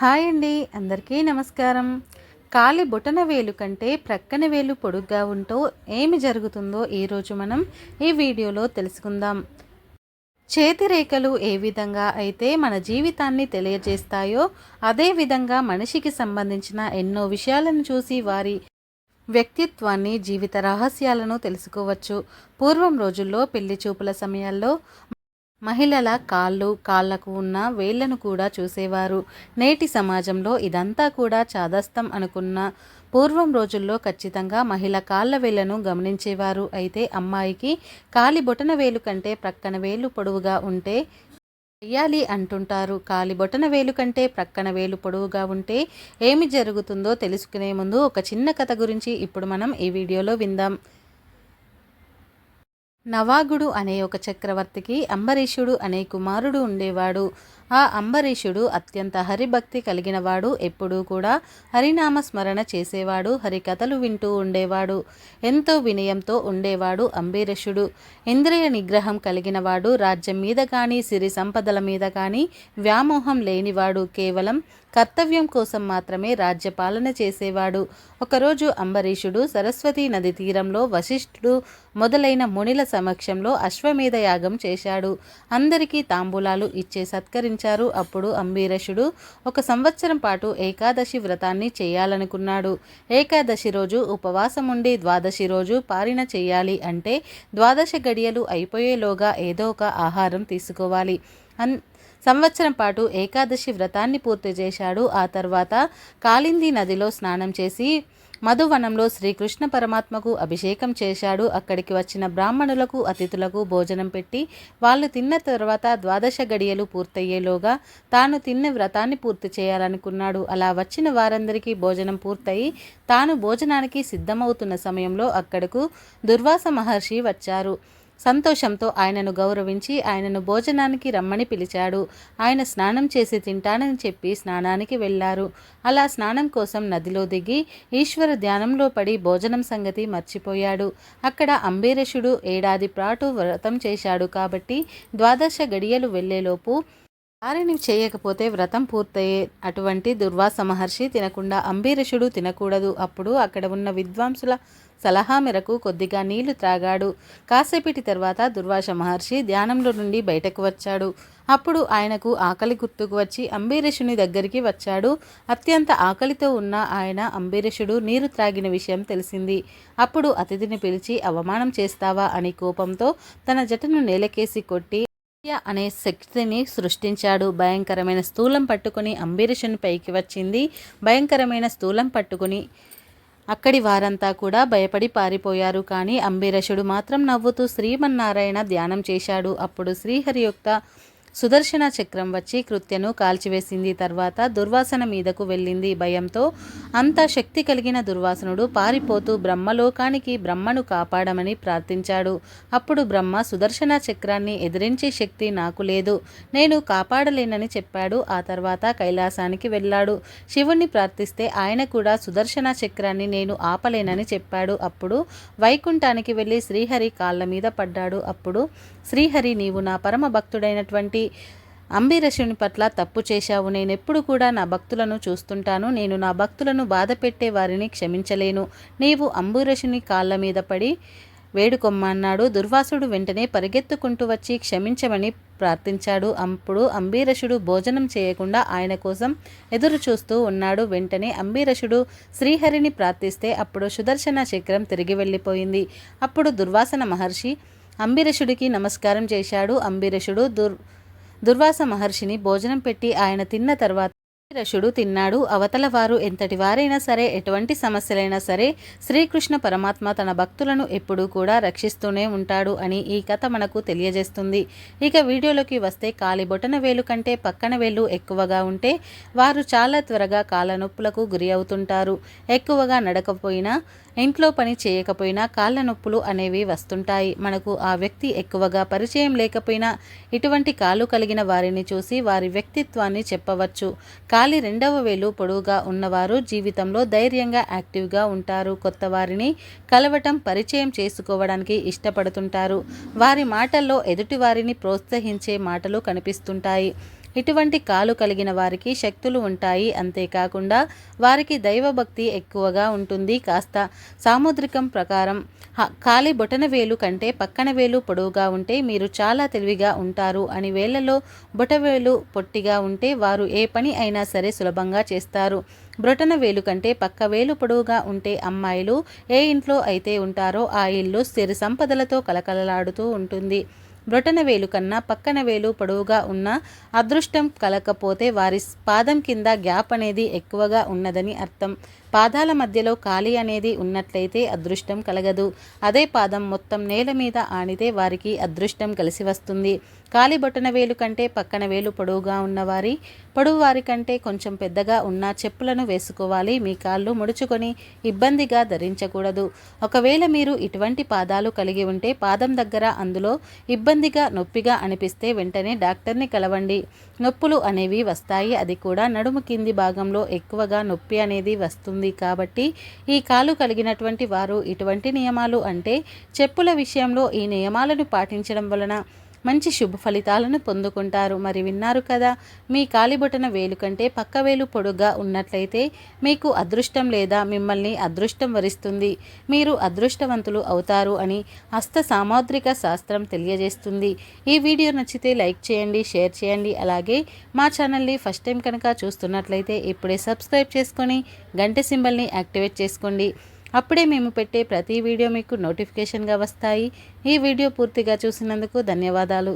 Hi అండి అందరికీ నమస్కారం. కాలి బొటన వేలు కంటే ప్రక్కన వేలు పొడుగ్గా ఉంటూ ఏమి జరుగుతుందో ఈరోజు మనం ఈ వీడియోలో తెలుసుకుందాం. చేతి రేఖలు ఏ విధంగా అయితే మన జీవితాన్ని తెలియజేస్తాయో అదే విధంగా మనిషికి సంబంధించిన ఎన్నో విషయాలను చూసి వారి వ్యక్తిత్వాన్ని జీవిత రహస్యాలను తెలుసుకోవచ్చు. పూర్వం రోజుల్లో పెళ్ళి చూపుల సమయాల్లో మహిళల కాళ్ళు కాళ్ళకు ఉన్న వేళ్ళను కూడా చూసేవారు. నేటి సమాజంలో ఇదంతా కూడా చాదస్తం అనుకున్న పూర్వం రోజుల్లో ఖచ్చితంగా మహిళ కాళ్ళ వేళ్ళను గమనించేవారు. అయితే అమ్మాయికి కాలి బొటన వేలు కంటే ప్రక్కన వేలు పొడవుగా ఉంటే చెయ్యాలి అంటుంటారు. కాలి బొటన వేలు కంటే ప్రక్కన వేలు పొడవుగా ఉంటే ఏమి జరుగుతుందో తెలుసుకునే ముందు ఒక చిన్న కథ గురించి ఇప్పుడు మనం ఈ వీడియోలో విందాం. నవాగుడు అనే ఒక చక్రవర్తికి అంబరీషుడు అనే కుమారుడు ఉండేవాడు. ఆ అంబరీషుడు అత్యంత హరిభక్తి కలిగినవాడు ఎప్పుడూ కూడా హరినామ స్మరణ చేసేవాడు హరికథలు వింటూ ఉండేవాడు ఎంతో వినయంతో ఉండేవాడు అంబరీషుడు. ఇంద్రియ నిగ్రహం కలిగినవాడు రాజ్యం మీద కానీ సిరి సంపదల మీద కానీ వ్యామోహం లేనివాడు కేవలం కర్తవ్యం కోసం మాత్రమే రాజ్యపాలన చేసేవాడు. ఒకరోజు అంబరీషుడు సరస్వతీ నది తీరంలో వశిష్ఠుడు మొదలైన మునిల సమక్షంలో అశ్వమేధ యాగం చేశాడు. అందరికీ తాంబూలాలు ఇచ్చే ఆచరించారు అప్పుడు అంబీరషుడు ఒక సంవత్సరం పాటు ఏకాదశి వ్రతాన్ని చేయాలనుకున్నాడు. ఏకాదశి రోజు ఉపవాసం ఉండి ద్వాదశి రోజు పారిన చేయాలి అంటే ద్వాదశ గడియలు అయిపోయేలోగా ఏదో ఒక ఆహారం తీసుకోవాలి. అన్ సంవత్సరం పాటు ఏకాదశి వ్రతాన్ని పూర్తి చేశాడు. ఆ తర్వాత కాలింది నదిలో స్నానం చేసి మధువనంలో శ్రీకృష్ణ పరమాత్మకు అభిషేకం చేశాడు. అక్కడికి వచ్చిన బ్రాహ్మణులకు అతిథులకు భోజనం పెట్టి వాళ్ళు తిన్న తర్వాత ద్వాదశ గడియలు పూర్తయ్యేలోగా తాను తిన్న వ్రతాన్ని పూర్తి చేయాలనుకున్నాడు. అలా వచ్చిన వారందరికీ భోజనం పూర్తయి తాను భోజనానికి సిద్ధమవుతున్న సమయంలో అక్కడకు దుర్వాస మహర్షి వచ్చారు. సంతోషంతో ఆయనను గౌరవించి ఆయనను భోజనానికి రమ్మని పిలిచాడు. ఆయన స్నానం చేసి తింటానని చెప్పి స్నానానికి వెళ్ళారు. అలా స్నానం కోసం నదిలో దిగి ఈశ్వర ధ్యానంలో పడి భోజనం సంగతి మర్చిపోయాడు. అక్కడ అంబీరషుడు ఏడాది ప్రాటు వ్రతం చేశాడు కాబట్టి ద్వాదశ గడియలు వెళ్ళేలోపు వారిని చేయకపోతే వ్రతం పూర్తయ్యే అటువంటి దుర్వాస మహర్షి తినకుండా అంబీరషుడు తినకూడదు. అప్పుడు అక్కడ ఉన్న విద్వాంసుల సలహా మేరకు కొద్దిగా నీళ్ళు త్రాగాడు. కాసేపటి తర్వాత దుర్వాస మహర్షి ధ్యానంలో నుండి బయటకు వచ్చాడు. అప్పుడు ఆయనకు ఆకలి గుర్తుకు వచ్చి అంబీరషుని దగ్గరికి వచ్చాడు. అత్యంత ఆకలితో ఉన్న ఆయన అంబీరషుడు నీరు త్రాగిన విషయం తెలిసింది. అప్పుడు అతిథిని పిలిచి అవమానం చేస్తావా? అని కోపంతో తన జటను నేలకేసి కొట్టి అనే శక్తిని సృష్టించాడు. భయంకరమైన స్థూలం పట్టుకుని అంబరీషుని పైకి వచ్చింది. భయంకరమైన స్థూలం పట్టుకుని అక్కడి వారంతా కూడా భయపడి పారిపోయారు. కానీ అంబీరషుడు మాత్రం నవ్వుతూ శ్రీమన్నారాయణ ధ్యానం చేశాడు. అప్పుడు శ్రీహరి యొక్క సుదర్శన చక్రం వచ్చి కృత్యను కాల్చివేసింది. తర్వాత దుర్వాసన మీదకు వెళ్ళింది భయంతో. అంత శక్తి కలిగిన దుర్వాసనుడు పారిపోతూ బ్రహ్మలోకానికి బ్రహ్మను కాపాడమని ప్రార్థించాడు. అప్పుడు బ్రహ్మ సుదర్శన చక్రాన్ని ఎదిరించే శక్తి నాకు లేదు. నేను కాపాడలేనని చెప్పాడు. ఆ తర్వాత కైలాసానికి వెళ్ళాడు. శివుణ్ణి ప్రార్థిస్తే ఆయన కూడా సుదర్శన చక్రాన్ని నేను ఆపలేనని చెప్పాడు. అప్పుడు వైకుంఠానికి వెళ్ళి శ్రీహరి కాళ్ళ మీద పడ్డాడు. అప్పుడు శ్రీహరి నీవు నా పరమ భక్తుడైనటువంటి అంబీరషుని పట్ల తప్పు చేశావు. నేనెప్పుడు కూడా నా భక్తులను చూస్తుంటాను. నేను నా భక్తులను బాధ పెట్టే వారిని క్షమించలేను. నీవు అంబీరషుని కాళ్ళ మీద పడి వేడుకొమ్మన్నాడు. దుర్వాసుడు వెంటనే పరిగెత్తుకుంటూ వచ్చి క్షమించమని ప్రార్థించాడు. అప్పుడు అంబీరషుడు భోజనం చేయకుండా ఆయన కోసం ఎదురు చూస్తూ ఉన్నాడు. వెంటనే అంబీరషుడు శ్రీహరిని ప్రార్థిస్తే అప్పుడు సుదర్శన చక్రం తిరిగి వెళ్ళిపోయింది. అప్పుడు దుర్వాసన మహర్షి అంబీరషుడికి నమస్కారం చేశాడు. అంబీరషుడు దుర్ దుర్వాస మహర్షిని భోజనం పెట్టి ఆయన తిన్న తర్వాత రషుడు తిన్నాడు. అవతల వారు ఎంతటి వారైనా సరే ఎటువంటి సమస్యలైనా సరే శ్రీకృష్ణ పరమాత్మ తన భక్తులను ఎప్పుడూ కూడా రక్షిస్తూనే ఉంటాడు అని ఈ కథ మనకు తెలియజేస్తుంది. ఇక వీడియోలోకి వస్తే కాలి బొటన వేలు కంటే పక్కన వేలు ఎక్కువగా ఉంటే వారు చాలా త్వరగా కాళ్ళ నొప్పులకు గురి అవుతుంటారు. ఎక్కువగా నడకపోయినా ఇంట్లో పని చేయకపోయినా కాళ్ళ నొప్పులు అనేవి వస్తుంటాయి. మనకు ఆ వ్యక్తి ఎక్కువగా పరిచయం లేకపోయినా ఇటువంటి కాలు కలిగిన వారిని చూసి వారి వ్యక్తిత్వాన్ని చెప్పవచ్చు. కాలి రెండవ వేలు పొడవుగా ఉన్నవారు జీవితంలో ధైర్యంగా యాక్టివ్గా ఉంటారు. కొత్త వారిని కలవటం పరిచయం చేసుకోవడానికి ఇష్టపడుతుంటారు. వారి మాటల్లో ఎదుటి వారిని ప్రోత్సహించే మాటలు కనిపిస్తుంటాయి. ఇటువంటి కాలు కలిగిన వారికి శక్తులు ఉంటాయి. అంతేకాకుండా వారికి దైవభక్తి ఎక్కువగా ఉంటుంది. కాస్త సాముద్రికం ప్రకారం కాలి బొటన వేలు కంటే పక్కన వేలు పొడవుగా ఉంటే మీరు చాలా తెలివిగా ఉంటారు. అని వేళ్ళలో బొటవేలు పొట్టిగా ఉంటే వారు ఏ పని అయినా సరే సులభంగా చేస్తారు. బ్రొటన వేలు కంటే పక్క వేలు పొడవుగా ఉంటే అమ్మాయిలు ఏ ఇంట్లో అయితే ఉంటారో ఆ ఇల్లు స్థిర సంపదలతో కలకలలాడుతూ ఉంటుంది. బ్రొటన వేలు కన్నా పక్కన వేలు పొడవుగా ఉన్న అదృష్టం కలకపోతే వారి పాదం కింద గ్యాప్ అనేది ఎక్కువగా ఉన్నదని అర్థం. పాదాల మధ్యలో ఖాళీ అనేది ఉన్నట్లయితే అదృష్టం కలగదు. అదే పాదం మొత్తం నేల మీద ఆనితే వారికి అదృష్టం కలిసి వస్తుంది. కాలి బొట్టన వేలు కంటే పక్కన వేలు పొడవుగా ఉన్నవారి పొడవు వారి కంటే కొంచెం పెద్దగా ఉన్న చెప్పులను వేసుకోవాలి. మీ కాళ్ళు ముడుచుకొని ఇబ్బందిగా ధరించకూడదు. ఒకవేళ మీరు ఇటువంటి పాదాలు కలిగి ఉంటే పాదం దగ్గర అందులో ఇబ్బందిగా నొప్పిగా అనిపిస్తే వెంటనే డాక్టర్ని కలవండి. నొప్పులు అనేవి వస్తాయి. అది కూడా నడుము కింది భాగంలో ఎక్కువగా నొప్పి అనేది వస్తుంది కాబట్టి ఈ కాలు కలిగినటువంటి వారు ఇటువంటి నియమాలు అంటే చెప్పుల విషయంలో ఈ నియమాలను పాటించడం వలన మంచి శుభ ఫలితాలను పొందుకుంటారు. మరి విన్నారు కదా మీ కాలిబొటన వేలు కంటే పక్క వేలు పొడుగ్గా ఉన్నట్లయితే మీకు అదృష్టం లేదా మిమ్మల్ని అదృష్టం వరిస్తుంది. మీరు అదృష్టవంతులు అవుతారు అని హస్త సామాద్రిక శాస్త్రం తెలియజేస్తుంది. ఈ వీడియో నచ్చితే లైక్ చేయండి షేర్ చేయండి. అలాగే మా ఛానల్ని ఫస్ట్ టైం కనుక చూస్తున్నట్లయితే ఇప్పుడే సబ్స్క్రైబ్ చేసుకొని గంట సింబల్ని యాక్టివేట్ చేసుకోండి. అప్పుడే మేము పెట్టే ప్రతి వీడియో మీకు నోటిఫికేషన్గా వస్తాయి. ఈ వీడియో పూర్తిగా చూసినందుకు ధన్యవాదాలు.